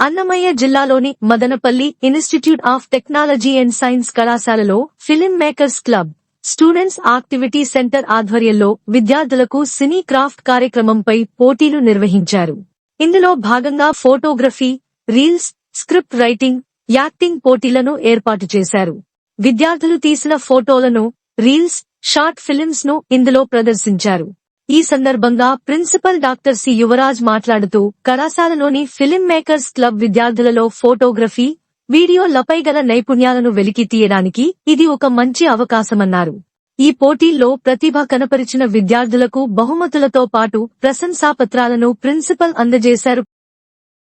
అన్నమయ్య జిల్లాలోని Madanapalle institute of technology and science కళాశాలలో film makers club students activity centre ఆధ్వర్యంలో విద్యార్థులకు సినీ క్రాఫ్ట్ కార్యక్రమంపై పోటీలు నిర్వహించారు. ఇందులో భాగంగా photography reels script writing acting పోటీలను ఏర్పాటు చేశారు. విద్యార్థులు తీసిన ఫోటోలను రీల్స్ షార్ట్ ఫిలిమ్స్ను ఇందులో ప్రదర్శించారు. ఈ సందర్భంగా ప్రిన్సిపల్ డాక్టర్ సి యువరాజ్ మాట్లాడుతూ కళాశాలలోని ఫిలిం మేకర్స్ క్లబ్ విద్యార్థులలో ఫోటోగ్రఫీ వీడియోలపై గల నైపుణ్యాలను వెలికి తీయడానికి ఇది ఒక మంచి అవకాశమన్నారు. ఈ పోటీల్లో ప్రతిభ కనపరిచిన విద్యార్థులకు బహుమతులతో పాటు ప్రశంసాపత్రాలను ప్రిన్సిపల్ అందజేశారు.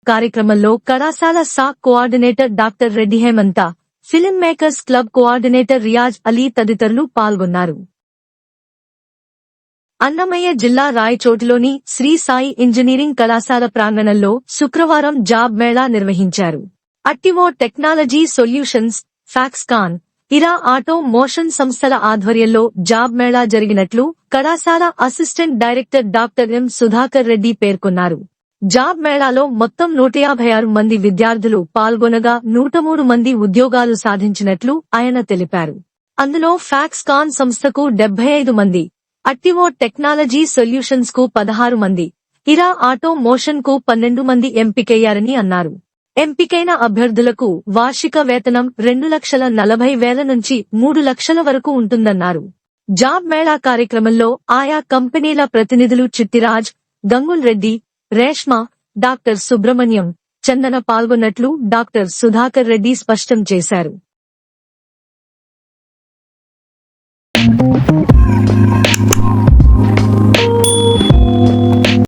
కార్యక్రమంలో కళాశాల సాక్ coordinator doctor Reddy Hemanth film makers club coordinator Riyaz Ali తదితరులు పాల్గొన్నారు. అన్నమయ్య జిల్లా రాయచోటిలోని శ్రీ సాయి ఇంజనీరింగ్ కళాశాల ప్రాంగణంలో శుక్రవారం జాబ్ మేళా నిర్వహించారు. అట్టివో టెక్నాలజీ సొల్యూషన్స్ ఫ్యాక్స్కాన్ ఇరా ఆటో మోషన్ సంస్థల ఆధ్వర్యంలో జాబ్ మేళా జరిగినట్లు కళాశాల assistant director doctor M Sudhakar Reddy పేర్కొన్నారు. జాబ్ మేళాలో మొత్తం నూట యాభై ఆరు మంది విద్యార్థులు పాల్గొనగా నూట మూడు మంది ఉద్యోగాలు సాధించినట్లు ఆయన తెలిపారు. అందులో ఫ్యాక్స్కాన్ సంస్థకు డెబ్బై ఐదు మంది అట్టివో టెక్నాలజీ సొల్యూషన్స్కు పదహారు మంది ఇరా ఆటో మోషన్కు పన్నెండు మంది ఎంపికయ్యారని అన్నారు. ఎంపికైన అభ్యర్థులకు వార్షిక వేతనం రెండు లక్షల నలభై వేల నుంచి మూడు లక్షల వరకు ఉంటుందన్నారు. జాబ్ మేళా కార్యక్రమంలో ఆయా కంపెనీల ప్రతినిధులు చిత్తిరాజ్ గంగుల్ రెడ్డి రేష్మ డాక్టర్ సుబ్రహ్మణ్యం చందన పాల్గొన్నట్లు డాక్టర్ సుధాకర్ రెడ్డి స్పష్టం చేశారు.